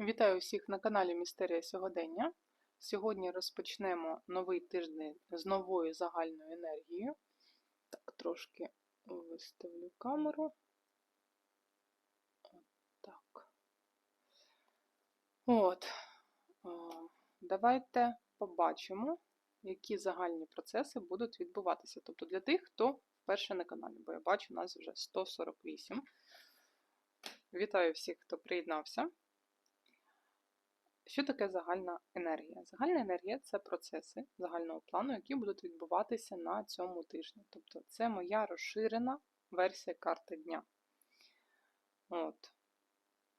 Вітаю всіх на каналі Містерія Сьогодення. Сьогодні розпочнемо новий тиждень з новою загальною енергією. Так, трошки виставлю камеру. Так. От. Давайте побачимо, які загальні процеси будуть відбуватися. Тобто для тих, хто вперше на каналі, бо я бачу, у нас вже 148. Вітаю всіх, хто приєднався. Що таке загальна енергія? Загальна енергія це процеси загального плану, які будуть відбуватися на цьому тижні. Тобто це моя розширена версія карти дня. От.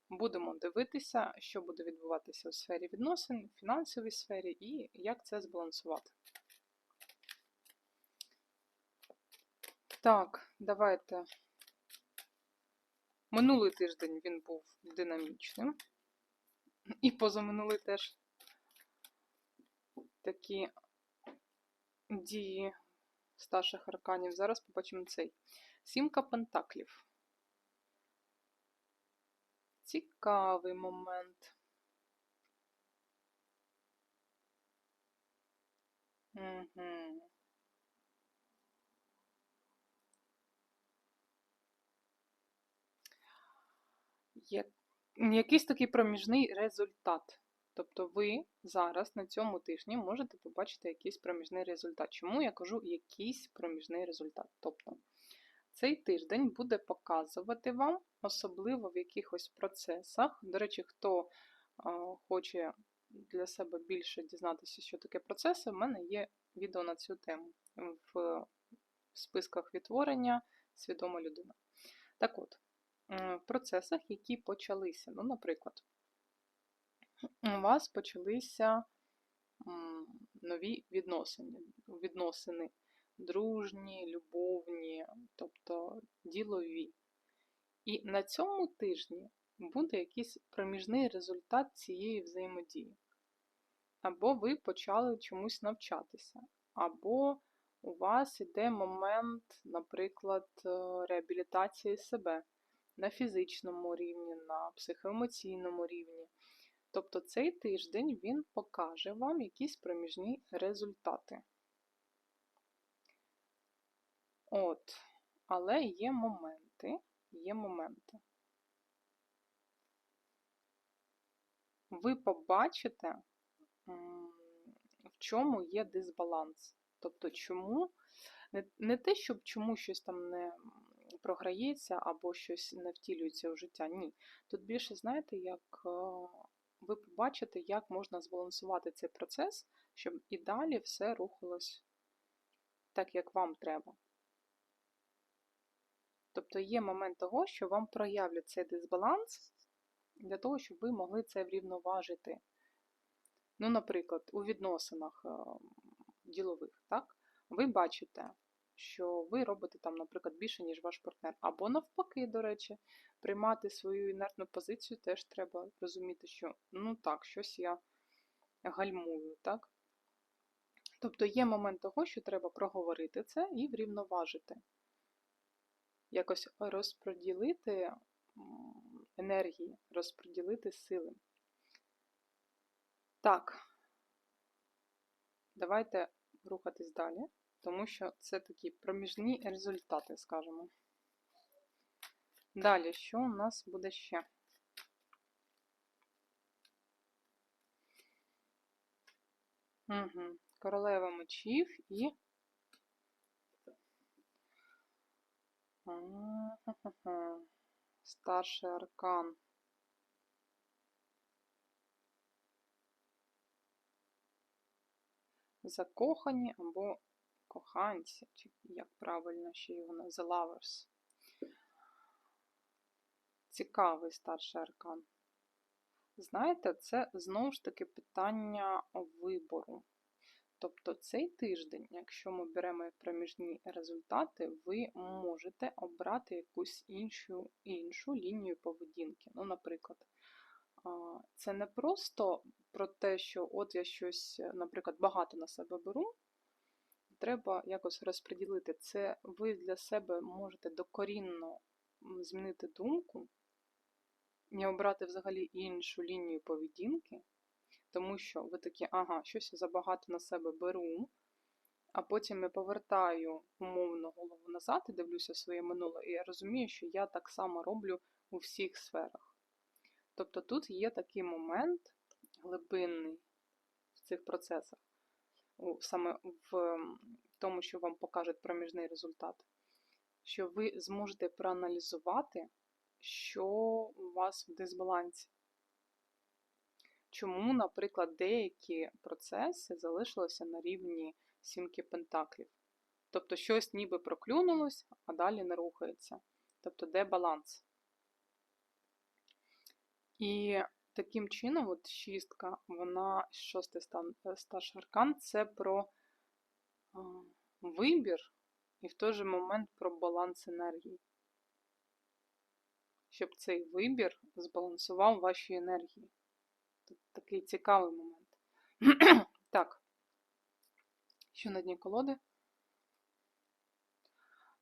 Будемо дивитися, що буде відбуватися у сфері відносин, в фінансовій сфері і як це збалансувати. Так, давайте. Минулий тиждень він був динамічним. І позаминулий теж такі дії старших арканів. Зараз побачимо цей. Сімка пентаклів. Цікавий момент. Угу. Є якийсь такий проміжний результат. Тобто ви зараз на цьому тижні можете побачити якийсь проміжний результат. Чому я кажу якийсь проміжний результат? Тобто цей тиждень буде показувати вам, особливо в якихось процесах. До речі, хто хоче для себе більше дізнатися, що таке процеси, в мене є відео на цю тему в списках відтворення Свідома людина. Так от, процесах, які почалися. Ну, наприклад, у вас почалися нові відносини, відносини дружні, любовні, тобто ділові. І на цьому тижні буде якийсь проміжний результат цієї взаємодії. Або ви почали чомусь навчатися, або у вас іде момент, наприклад, е, реабілітації себе на фізичному рівні, на психоемоційному рівні. Тобто цей тиждень він покаже вам якісь проміжні результати. От, але є моменти, є моменти. Ви побачите, в чому є дисбаланс. Тобто, чому, не, не те, щоб чому щось там не програється або щось не втілюється у життя. Ні. Тут більше, знаєте, як е, ви побачите, як можна збалансувати цей процес, щоб і далі все рухалось так, як вам треба. Тобто є момент того, що вам проявлять цей дисбаланс для того, щоб ви могли це врівноважити. Ну, наприклад, у відносинах е, ділових, так, ви бачите, що ви робите там, наприклад, більше, ніж ваш партнер. Або навпаки, до речі, приймати свою інертну позицію теж треба розуміти, що ну так, щось я гальмую, так? Тобто є момент того, що треба проговорити це і врівноважити. Якось розподілити енергії, розподілити сили. Так, давайте рухатись далі тому що це такі проміжні результати, скажімо. Далі, що у нас буде ще? Угу. Королева мечів і. Старший аркан. Закохані або коханці, чи як правильно ще його The Lovers. Цікавий старший аркан. Знаєте, це знову ж таки питання вибору. Тобто цей тиждень, якщо ми беремо проміжні результати, ви можете обрати якусь іншу іншу лінію поведінки. Ну, Наприклад, це не просто про те, що от я щось, наприклад, багато на себе беру, треба якось розподілити. Це ви для себе можете докорінно змінити думку і обрати взагалі іншу лінію поведінки, тому що ви такі, ага, щось я забагато на себе беру, а потім я повертаю умовно голову назад і дивлюся своє минуле, і я розумію, що я так само роблю у всіх сферах. Тобто тут є такий момент глибинний в цих процесах, саме в тому, що вам покажуть проміжний результат, що ви зможете проаналізувати, що у вас в дисбалансі. Чому, наприклад, деякі процеси залишилися на рівні сімки пентаклів? Тобто щось ніби проклюнулось, а далі не рухається. Тобто, де баланс? І таким чином, от шістка, вона шостий стан е, старший аркан це про вибір і в той же момент про баланс енергії. Щоб цей вибір збалансував ваші енергії. Такий цікавий момент. так, що на дні колоди?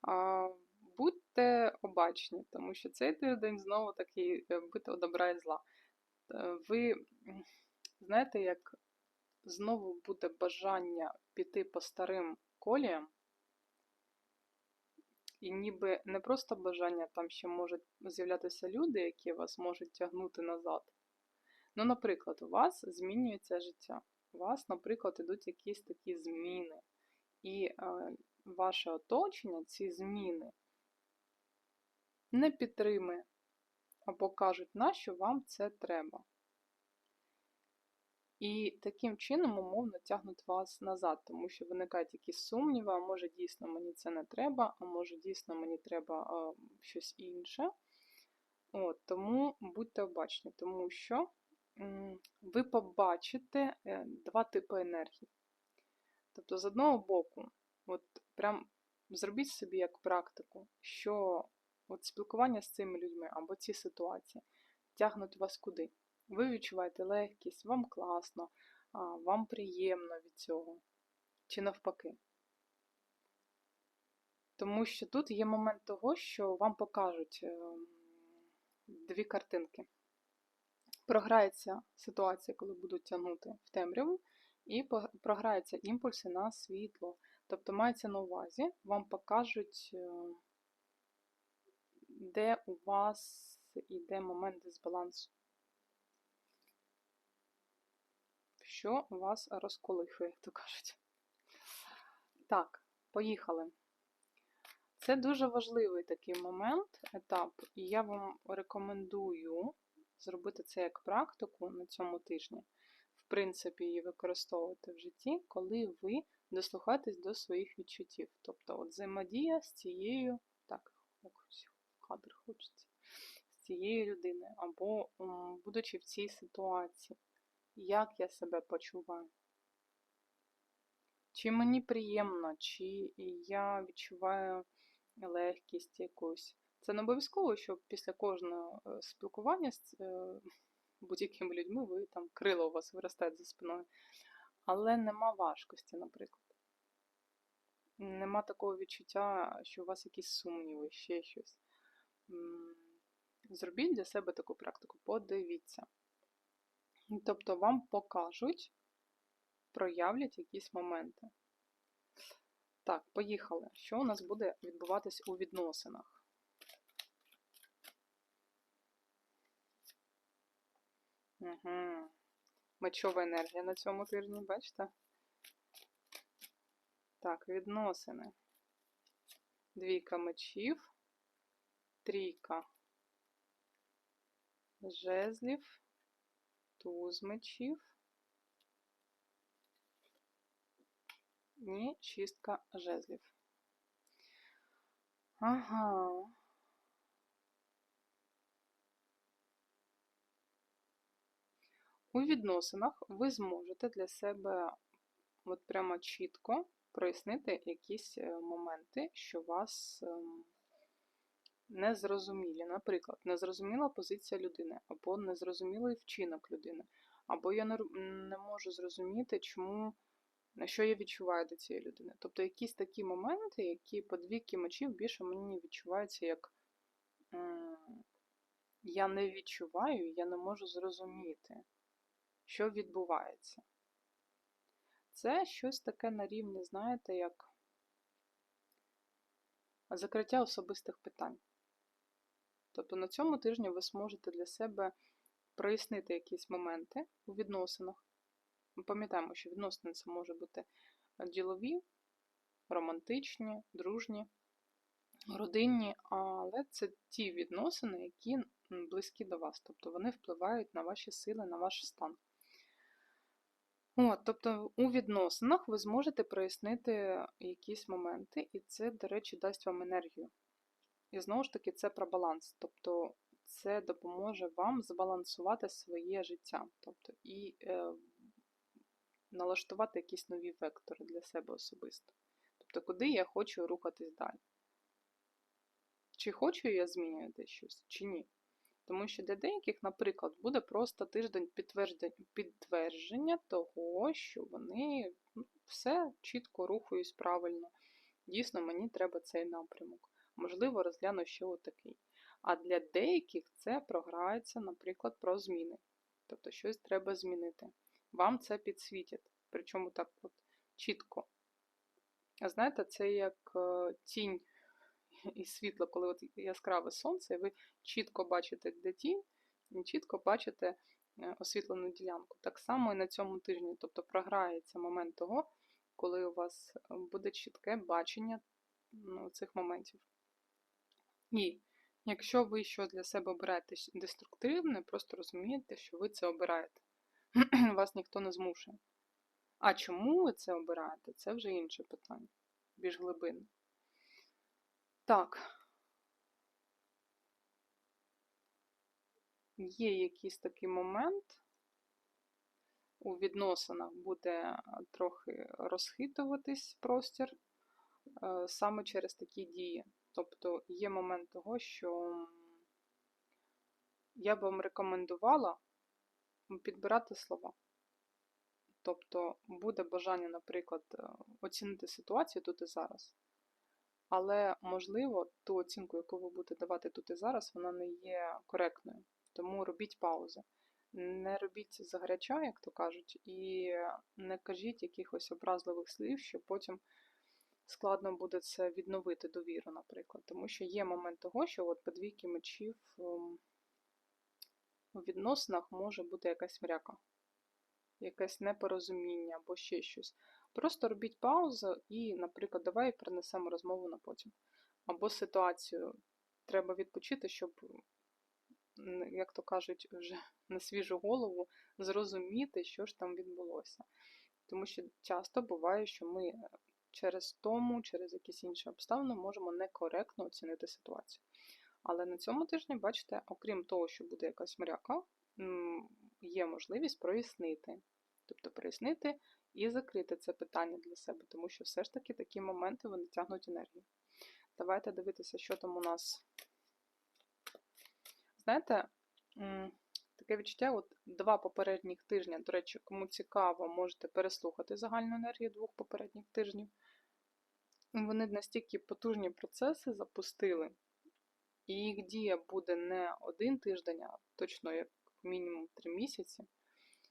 А, Будьте обачні, тому що цей тиждень знову такий е, добра і зла. Е, ви знаєте, як знову буде бажання піти по старим коліям, і ніби не просто бажання, там ще можуть з'являтися люди, які вас можуть тягнути назад. Ну, наприклад, у вас змінюється життя. У вас, наприклад, йдуть якісь такі зміни. І е, ваше оточення, ці зміни не підтримує або кажуть, нащо вам це треба. І таким чином, умовно, тягнуть вас назад, тому що виникають якісь сумніви, а може дійсно мені це не треба, а може дійсно мені треба а, щось інше. От, Тому будьте обачні, тому що м, ви побачите е, два типи енергії. Тобто, з одного боку, от прям зробіть собі як практику, що от спілкування з цими людьми або ці ситуації тягнуть вас куди? Ви відчуваєте легкість, вам класно, вам приємно від цього, чи навпаки. Тому що тут є момент того, що вам покажуть ем, дві картинки. Програється ситуація, коли будуть тягнути в темряву, і програються імпульси на світло. Тобто, мається на увазі, вам покажуть, ем, де у вас іде момент дисбалансу. що вас розколихує, як то кажуть. Так, поїхали. Це дуже важливий такий момент, етап, і я вам рекомендую зробити це як практику на цьому тижні, в принципі, її використовувати в житті, коли ви дослухаєтесь до своїх відчуттів. Тобто, от взаємодія з цією, так, кадр хочеться, з цією людиною, або будучи в цій ситуації як я себе почуваю. Чи мені приємно, чи я відчуваю легкість якусь. Це не обов'язково, що після кожного е, спілкування з е, будь-якими людьми ви там крила у вас виростають за спиною. Але нема важкості, наприклад. Нема такого відчуття, що у вас якісь сумніви, ще щось. Зробіть для себе таку практику, подивіться. Тобто вам покажуть, проявлять якісь моменти. Так, поїхали. Що у нас буде відбуватись у відносинах? Угу. Мечова енергія на цьому тижні, бачите? Так, відносини. Двійка мечів, трійка жезлів туз мечів і шістка жезлів. Ага. У відносинах ви зможете для себе от прямо чітко прояснити якісь е, моменти, що вас ем, незрозумілі. Наприклад, незрозуміла позиція людини, або незрозумілий вчинок людини, або я не можу зрозуміти, чому, що я відчуваю до цієї людини. Тобто якісь такі моменти, які по двійки мечів більше мені відчуваються як я не відчуваю, я не можу зрозуміти, що відбувається. Це щось таке на рівні, знаєте, як закриття особистих питань. Тобто на цьому тижні ви зможете для себе прояснити якісь моменти у відносинах. Ми пам'ятаємо, що відносини це може бути ділові, романтичні, дружні, родинні, але це ті відносини, які близькі до вас, тобто вони впливають на ваші сили, на ваш стан. От, Тобто у відносинах ви зможете прояснити якісь моменти, і це, до речі, дасть вам енергію. І знову ж таки, це про баланс. Тобто це допоможе вам збалансувати своє життя, тобто і е, налаштувати якісь нові вектори для себе особисто. Тобто, куди я хочу рухатись далі. Чи хочу я змінювати щось, чи ні. Тому що для деяких, наприклад, буде просто тиждень підтвердження того, що вони ну, все чітко рухаюсь правильно. Дійсно, мені треба цей напрямок. Можливо, розгляну ще отакий. А для деяких це програється, наприклад, про зміни. Тобто щось треба змінити. Вам це підсвітять. Причому так от чітко. А знаєте, це як е, тінь і світло, коли от яскраве сонце, і ви чітко бачите, де тінь, і чітко бачите е, освітлену ділянку. Так само і на цьому тижні. Тобто програється момент того, коли у вас буде чітке бачення ну, цих моментів. І якщо ви щось для себе обираєте деструктивне, просто розумієте, що ви це обираєте. Вас ніхто не змушує. А чому ви це обираєте? Це вже інше питання, більш глибинне. Так. Є якийсь такий момент, у відносинах буде трохи розхитуватись простір е, саме через такі дії. Тобто є момент того, що я б вам рекомендувала підбирати слова. Тобто буде бажання, наприклад, е, оцінити ситуацію тут і зараз. Але, можливо, ту оцінку, яку ви будете давати тут і зараз, вона не є коректною. Тому робіть паузи. Не робіть загаряча, як то кажуть, і не кажіть якихось образливих слів, що потім складно буде це відновити довіру, наприклад. Тому що є момент того, що от по двійки мечів ем, у відносинах може бути якась мряка, якесь непорозуміння або ще щось. Просто робіть паузу і, наприклад, давай перенесемо розмову на потім. Або ситуацію. Треба відпочити, щоб, як то кажуть, вже на свіжу голову зрозуміти, що ж там відбулося. Тому що часто буває, що ми через тому, через якісь інші обставини можемо некоректно оцінити ситуацію. Але на цьому тижні, бачите, окрім того, що буде якась мряка, є можливість прояснити. Тобто прояснити і закрити це питання для себе, тому що все ж таки такі моменти вони тягнуть енергію. Давайте дивитися, що там у нас. Знаєте, таке відчуття, от два попередніх тижня, до речі, кому цікаво, можете переслухати загальну енергію двох попередніх тижнів. Вони настільки потужні процеси запустили, і їх дія буде не один тиждень, а точно як мінімум три місяці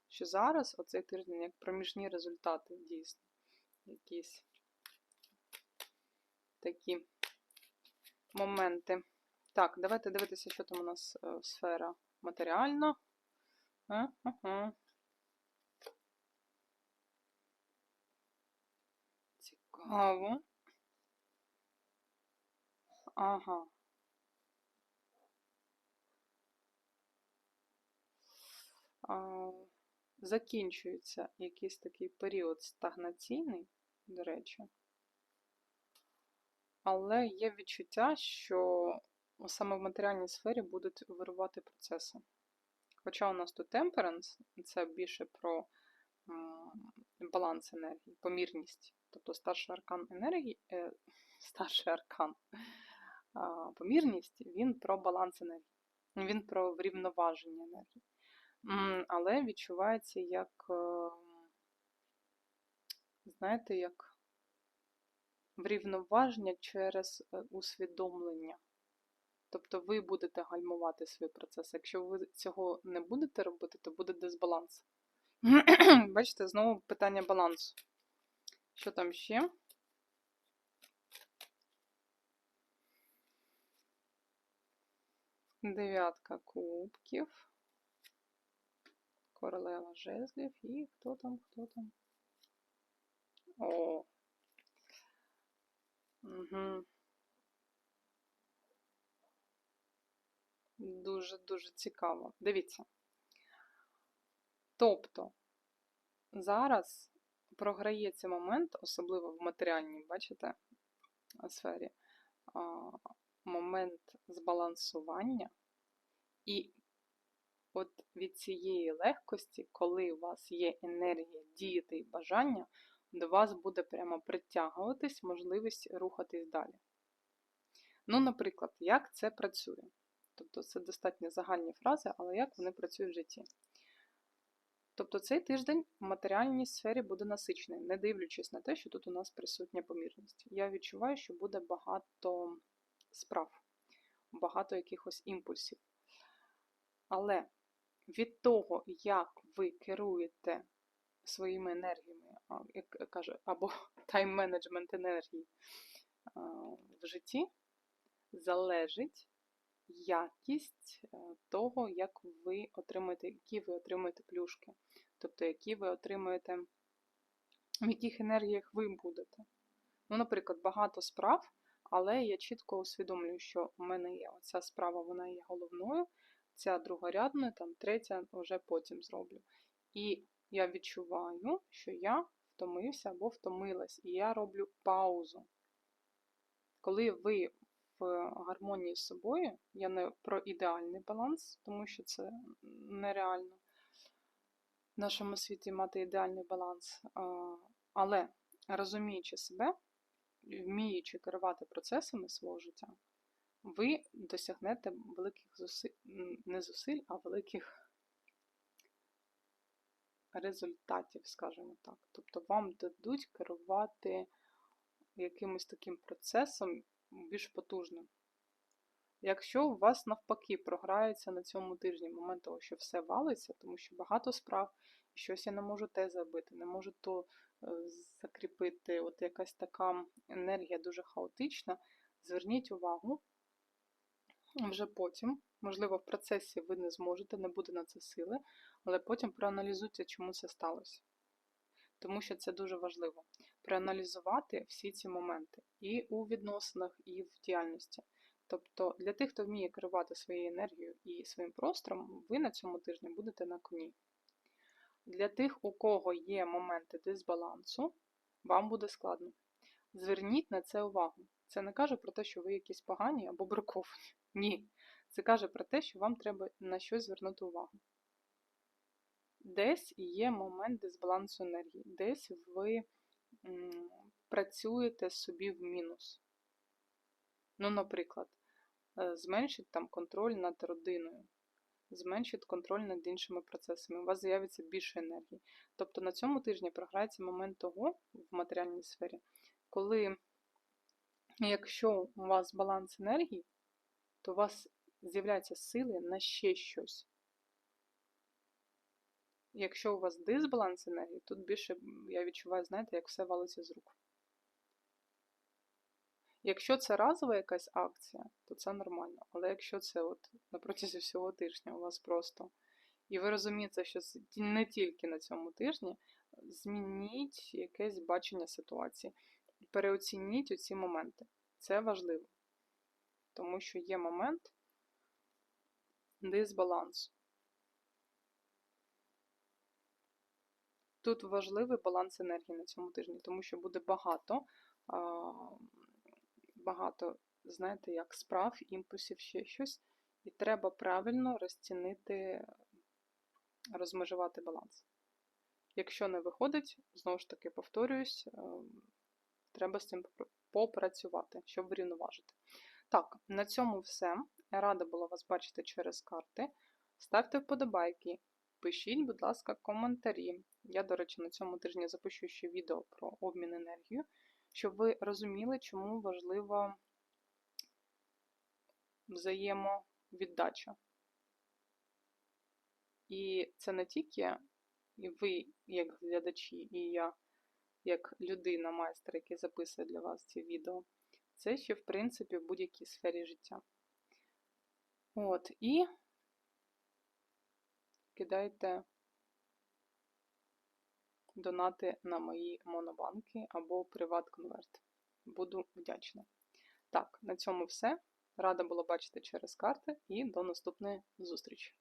що зараз оцей тиждень як проміжні результати дійсно. Якісь такі моменти. Так, давайте дивитися, що там у нас е, сфера матеріальна. Ага. Цікаво. Ага. А, закінчується якийсь такий період стагнаційний, до речі, але є відчуття, що саме в матеріальній сфері будуть вирувати процеси. Хоча у нас тут темперанс, це більше про баланс енергії, помірність. Тобто старший аркан енергії, е, старший аркан помірність, він про баланс енергії, він про врівноваження енергії. Але відчувається як, ем, знаєте, як врівноваження через е, усвідомлення. Тобто ви будете гальмувати свій процес. Якщо ви цього не будете робити, то буде дисбаланс. Бачите, знову питання балансу. Що там ще? Дев'ятка кубків. Королева жезлів і хто там, хто там? О. Угу. Дуже-дуже цікаво. Дивіться. Тобто, зараз програється момент, особливо в матеріальній, бачите, сфері, момент збалансування. І от від цієї легкості, коли у вас є енергія діяти і бажання, до вас буде прямо притягуватись можливість рухатись далі. Ну, наприклад, як це працює? Тобто це достатньо загальні фрази, але як вони працюють в житті. Тобто цей тиждень в матеріальній сфері буде насичений, не дивлячись на те, що тут у нас присутня помірність. Я відчуваю, що буде багато справ, багато якихось імпульсів. Але від того, як ви керуєте своїми енергіями, як каже, або тайм-менеджмент енергії в житті, залежить якість е, того, як ви отримуєте, які ви отримуєте плюшки. Тобто, які ви отримуєте, в яких енергіях ви будете. Ну, наприклад, багато справ, але я чітко усвідомлюю, що в мене є оця справа, вона є головною, ця другорядною, там третя вже потім зроблю. І я відчуваю, що я втомився або втомилась, і я роблю паузу. Коли ви гармонії з собою, я не про ідеальний баланс, тому що це нереально в нашому світі мати ідеальний баланс. Але розуміючи себе, вміючи керувати процесами свого життя, ви досягнете великих зусиль, не зусиль, а великих результатів, скажімо так. Тобто вам дадуть керувати якимось таким процесом більш потужним. Якщо у вас навпаки програється на цьому тижні момент того, що все валиться, тому що багато справ, щось я не можу те забити, не можу то е, закріпити, от якась така енергія дуже хаотична, зверніть увагу вже потім, можливо, в процесі ви не зможете, не буде на це сили, але потім проаналізуйте, чому це сталося. Тому що це дуже важливо проаналізувати всі ці моменти і у відносинах, і в діяльності. Тобто для тих, хто вміє керувати своєю енергією і своїм простором, ви на цьому тижні будете на коні. Для тих, у кого є моменти дисбалансу, вам буде складно. Зверніть на це увагу. Це не каже про те, що ви якісь погані або браковані. Ні. Це каже про те, що вам треба на щось звернути увагу. Десь є момент дисбалансу енергії, десь ви працюєте собі в мінус. Ну, наприклад, е, зменшить там контроль над родиною, зменшить контроль над іншими процесами, у вас з'явиться більше енергії. Тобто на цьому тижні програється момент того в матеріальній сфері, коли, якщо у вас баланс енергії, то у вас з'являються сили на ще щось. Якщо у вас дисбаланс енергії, тут більше, я відчуваю, знаєте, як все валиться з рук. Якщо це разова якась акція, то це нормально. Але якщо це от на протязі всього тижня у вас просто. І ви розумієте, що це не тільки на цьому тижні, змініть якесь бачення ситуації. Переоцініть оці моменти. Це важливо. Тому що є момент дисбалансу. Тут важливий баланс енергії на цьому тижні, тому що буде багато, багато, знаєте, як справ, імпульсів, ще щось. І треба правильно розцінити, розмежувати баланс. Якщо не виходить, знову ж таки, повторююсь, е, треба з цим попрацювати, щоб врівноважити. Так, на цьому все. Рада була вас бачити через карти. Ставте вподобайки, Пишіть, будь ласка, коментарі. Я, до речі, на цьому тижні запущу ще відео про обмін енергією, щоб ви розуміли, чому важливо взаємовіддача. І це не тільки і ви, як глядачі, і я, як людина, майстер, який записує для вас ці відео, це ще, в принципі, в будь-якій сфері життя. От, і кидайте донати на мої монобанки або приват-конверт. Буду вдячна. Так, на цьому все. Рада була бачити через карти і до наступної зустрічі!